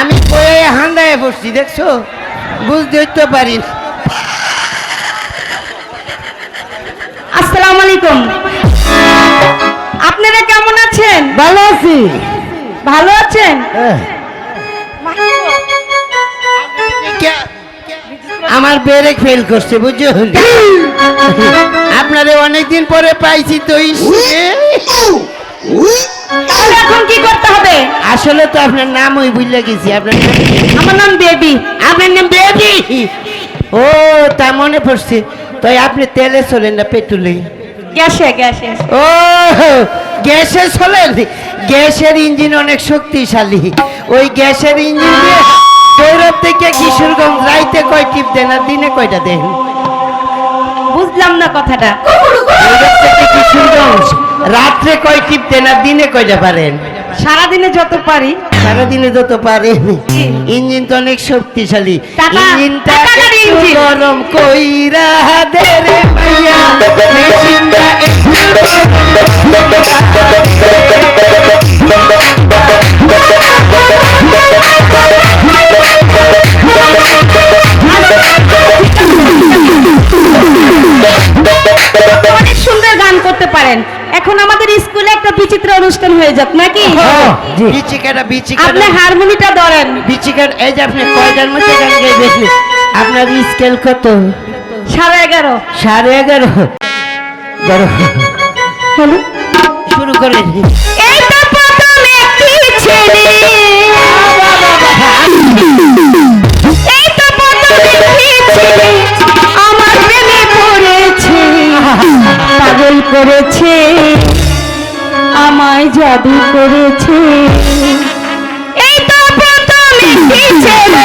আমি বয়ে হান্দায় বসছি দেখছ বুঝতে পারি। আছি ভালো আছেন? আমার ব্রেক ফেল করছে বুঝছ? আপনারে অনেকদিন পরে পাইছি তো এখন কি করতে হবে? আসলে তো আপনার নাম ওই বুঝলে গেছি আপনার আমার নাম বেবি। আপনার নাম বেবি? ও তা মনে পড়ছে। তাই আপনি তেলে চলেন না পেট্রোলে গ্যাসে গ্যাসে। ও গ্যাসে চলেন গ্যাসের ইঞ্জিন অনেক শক্তিশালী। ওই গ্যাসের ইঞ্জিন দিয়ে ভৈরব থেকে কিশোরগঞ্জ রাইতে কয় টিপ দেন আর দিনে কয়টা দেন? বুঝলাম না কথাটা। থেকে কিশোরগঞ্জ রাত্রে কয় টিপ দেন আর দিনে কয়টা পারেন? সারাদিনে যত পারি। সারাদিনে যত পারে ইঞ্জিন তো অনেক শক্তিশালী। ইঞ্জিনটা। গরম কইরা দে রে মেশিনটা পারেন। এখন আমাদের স্কুলে একটা বিচিত্র অনুষ্ঠান হয়ে যাক নাকি? বিচিকাটা আপনি হারমোনিটা ধরেন। বিচিকার এই যে আপনি কয়টার মধ্যে গান গাইবেন আপনার স্কেল কত? সাড়ে এগারো। সাড়ে এগারো। ধরো শুরু করেন এই তো প্রথম একটি ছেলে। এই তো প্রথম একটি ছেলে। আমার প্রেমে পড়েছে পাগল করেছে আমায় জাদু করেছে। এই তো প্রথম একটি ছেলে।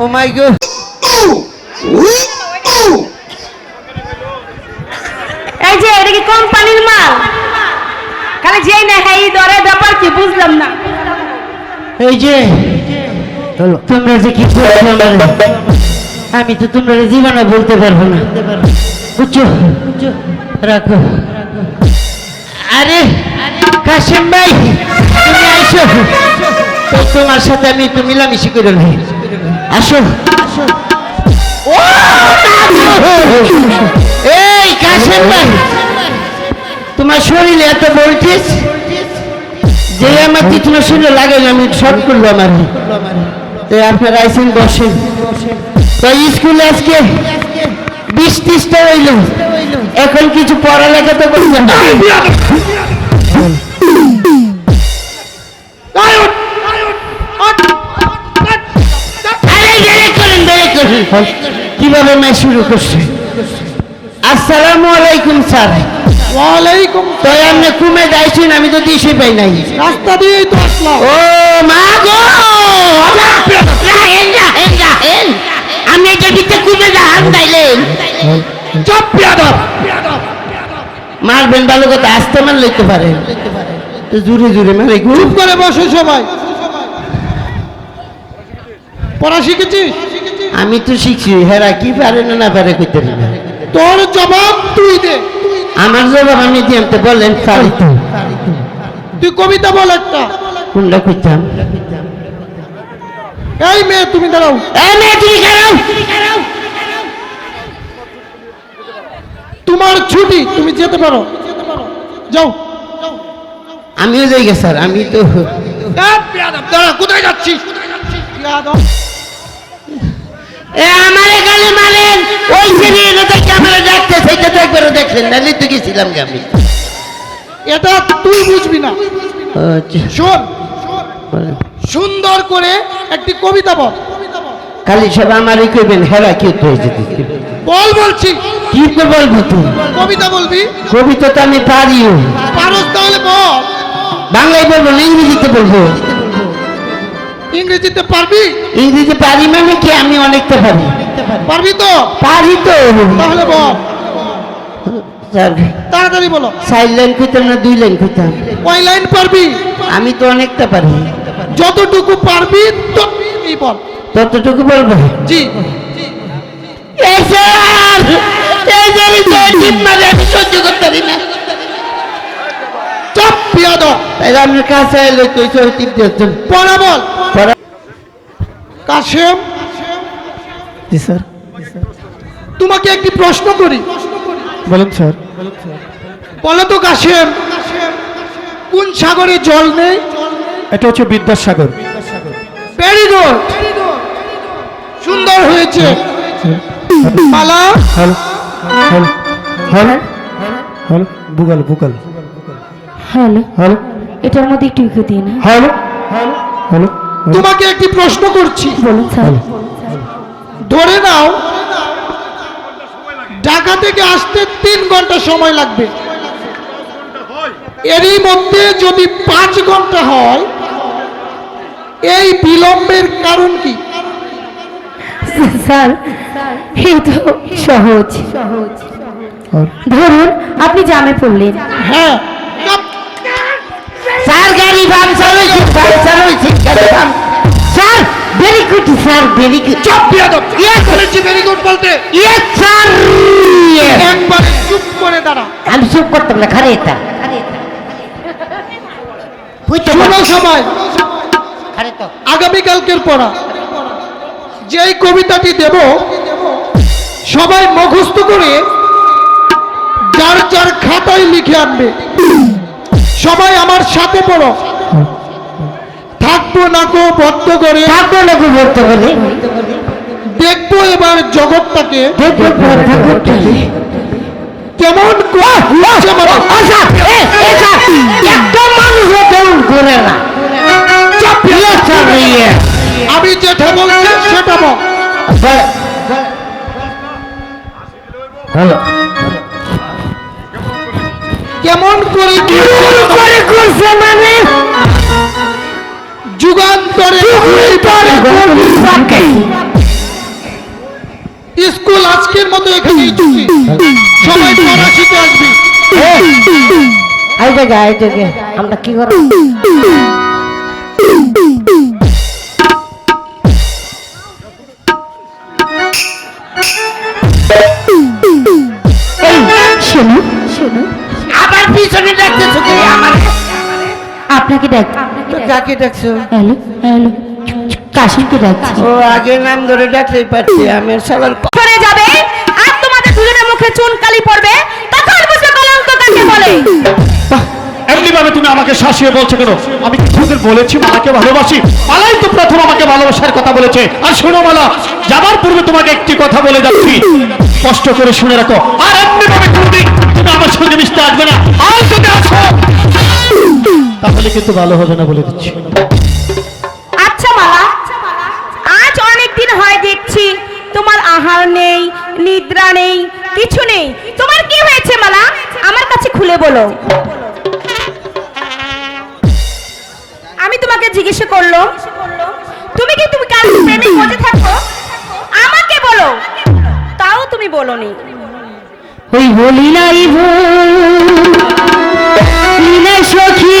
Oh my god. এই যে এটা কি কোম্পানির মাল? খালি যে না খাই দরে ব্যাপার কি বুঝলাম না। এই যে তোমরা যে কি আমি তো তোমরা জীবনে বলতে পারব না। বুঝছ? রাখো। আরে, কাশেম ভাই, তুমি আইসো। তোমার সাথে আমি একটু মিলামিশি করে নেই। আসো। এই, কাশেম ভাই! তোমার শরীরে এত বলছিস যে আমার তীক্ষ্ণ শুনে লাগে আমি শর্ট করল আমার। আপনার আইসেন বসেন। তো স্কুলে আজকে বিশ ত্রিশটা হইল। এখন কিছু পড়ালেখা তো করছে না। কীভাবে ম্যাচ শুরু করছে? আসসালামু আলাইকুম স্যার। ওয়ালাইকুম তো আপনি কুমে যাইছেন আমি তো দিশে পাই নাই। রাস্তা দিয়েই তো আসলাম। ও মা গো! আমি এটা দিতে কুমে যাহান তাইলেন চপ পিয়াদব মারবেন ভালো কথা আসতে মার লইতে পারেন তো জুড়ে জুড়ে মানে গ্রুপ করে বসো সবাই। পড়া শিখেছিস? আমি তো শিখছি হেরা কি পারে না না পারে কইতে না। তোর জবাব তুই দে। আমার জবাব আমি দিয়ে বলেন পারি তুই কবিতা বল একটা। কোনটা কইতাম? এই মেয়ে তুমি দাঁড়াও। এই মেয়ে তুমি খারাও তোমার ছুটি তুমি যেতে পারো। যাও। আমিও যাই গে স্যার আমি তো কোথায় যাচ্ছিস? এ আমার এখানে মারেন। ওই তো ক্যামেরা ডাকতে সেটা তো একবারও দেখলেন না লিখতে গেছিলাম আমি। এটা তুই বুঝবি না। আচ্ছা, শোন। বলেন। সুন্দর করে একটি কবিতা বল। খালি সব আমারই কইবেন হেরা কি তো হয়েছে দেখতে। বল বলছি। কি বলব তুই কবিতা বলবি? কবিতা তো আমি পারিও। পারস তাহলে বল। বাংলায় বলব না ইংরেজিতে বলব? ইংরেজিতে পারবি? ইংরেজি পারি মানে কি? আমি অনেকটা পারি। পারবি তো? পারি তো। তাহলে বল। তাড়াতাড়ি বলো। চার লাইন কইতাম না দুই লাইন কইতাম? কয় লাইন পারবি? আমি তো অনেকটা পারি। যতটুকু পারবি বল ততটুকু বলব জি। এই স্যার এই যে এই যে টিপ মারে আমি সহ্য করতে পারি না। চাপ পিয়াদ তাই কাছে এলো তো সব টিপ দিয়েছেন পড়া বল। কাশেম। জি স্যার। তোমাকে একটি প্রশ্ন করি। বলুন স্যার। বলো তো কাশেম কোন সাগরে জল নেই? এটা হচ্ছে বিদ্যাসাগর। ভেরি গুড সুন্দর হয়েছে। Mala hello hello hello hello hello hello. এটার মধ্যে একটু ইকো দিন হ্যালো হ্যালো। তোমাকে একটি প্রশ্ন করছি। বলুন স্যার। ধরে নাও ঢাকা থেকে আসতে তিন ঘণ্টা সময় লাগবে। এরই মধ্যে যদি পাঁচ ঘণ্টা হয় এই বিলম্বের কারণ কি? স্যার এই তো সহজ। ধরুন আপনি জামে পড়লেন। হ্যাঁ। স্যার গাড়ি পাংচার হয়েছে গাড়ি পাং- sir very good sir very good চুপ বিয়াদব। ইয়ে বলেছি ভেরি গুড বলতে। ইয়েস স্যার একবার চুপ করে দাঁড়া। আমি চুপ করতাম না খারে এটা। সবাই আগামীকালকের পড়া। যেই কবিতাটি দেব সবাই মুখস্থ করে যার যার খাতায় লিখে আনবে। সবাই আমার সাথে পড়ো। থাকব নাকো বদ্ধ করে। ঠাকুর লোক বলতে বলে দেখব এবার জগৎটাকে। কেমন স্যার একটা মানুষ তেমন করে না? আমি যেটা বলছি সেটা বল। কেমন করে করে করছে মানে? যুগান্তরে স্কুল আজকের মতো এখানেই ছুটি সবাই পড়া শিখে আসবি আই জায়গা আই জায়গা আমরা কি করব শোনো শোনো আবার পিছনে ডাকতেছো কি আমার আপনাকে ডাক তো কাকে ডাকছো হ্যালো হ্যালো কাশিমকে ডাকছি ও আগে নাম ধরে ডাকতেই পারছি আমি আর মুখে চুনকালি পড়বে তখন বুঝবে কলঙ্ক কাকে বলে। এমনি ভাবে তুমি আমাকে শাসিয়ে বলছো কেন? আমি কি তোদের বলেছি মালাকে ভালোবাসি। মালাই তো প্রথম আমাকে ভালোবাসার কথা বলেছে। আর শোনো মালা যাবার পূর্বে তোমাকে একটি কথা বলে যাচ্ছি। কষ্ট করে শুনে রাখো। আর এমনি ভাবে কোনদিন তুমি আমার সঙ্গে মিশতে আসবে না। আর যদি আসো তাহলে কিন্তু ভালো হবে না বলে দিচ্ছি। আচ্ছা মালা আজ অনেক দিন হয় দেখছি। তোমার আহার নেই নিদ্রা নেই কিছু নেই। তোমার কি হয়েছে, মালা? আমার কাছে খুলে বলো। আমি তোমাকে জিজ্ঞেস করল, তুমি কি তুমি কার প্রেমে বসে থাকো? আমাকে বলো। তাও তুমি বলোনি। ওই বলি নাই ভুলিনা সখী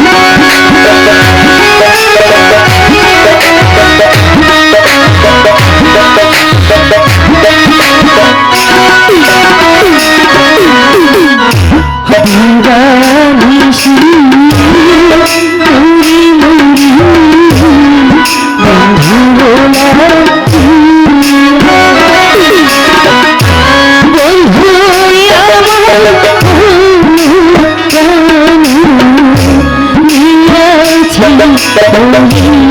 সখী না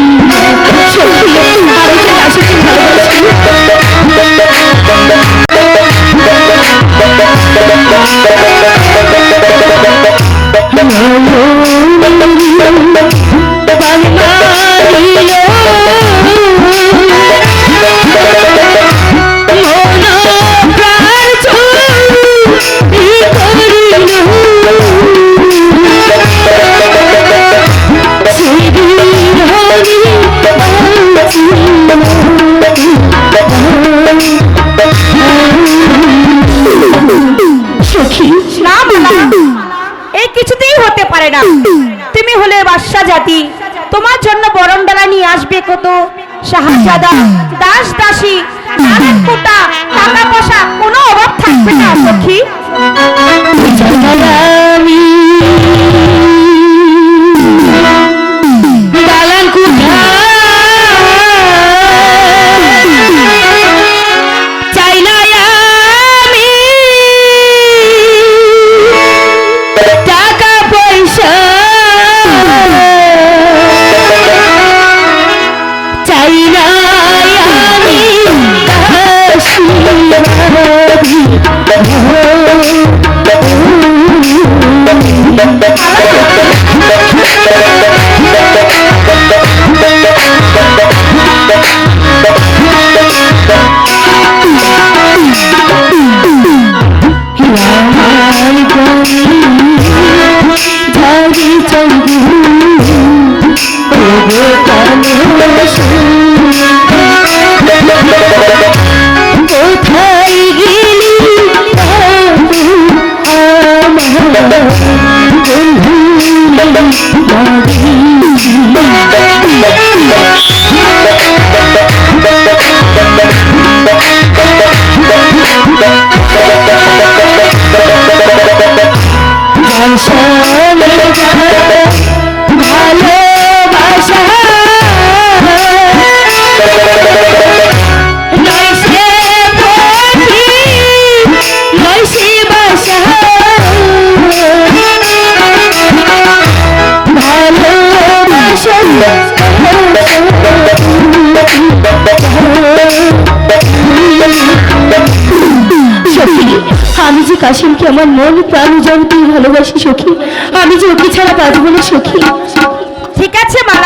এই কিছুতেই হতে পারে না। তুমি হলে বাদশা জাতি। তোমার জন্য বরণ ডালা নিয়ে আসবে কত? শাহজাদা দাস দাসী নানান কোটা টাকা পয়সা কোনো অভাব থাকবে না সখী। আমি যে কাশিমকে আমার মন প্রাণ জগতেই ভালোবাসি সখী, আমি যে ওকে ছাড়া পারব না সখী। ঠিক আছে মা।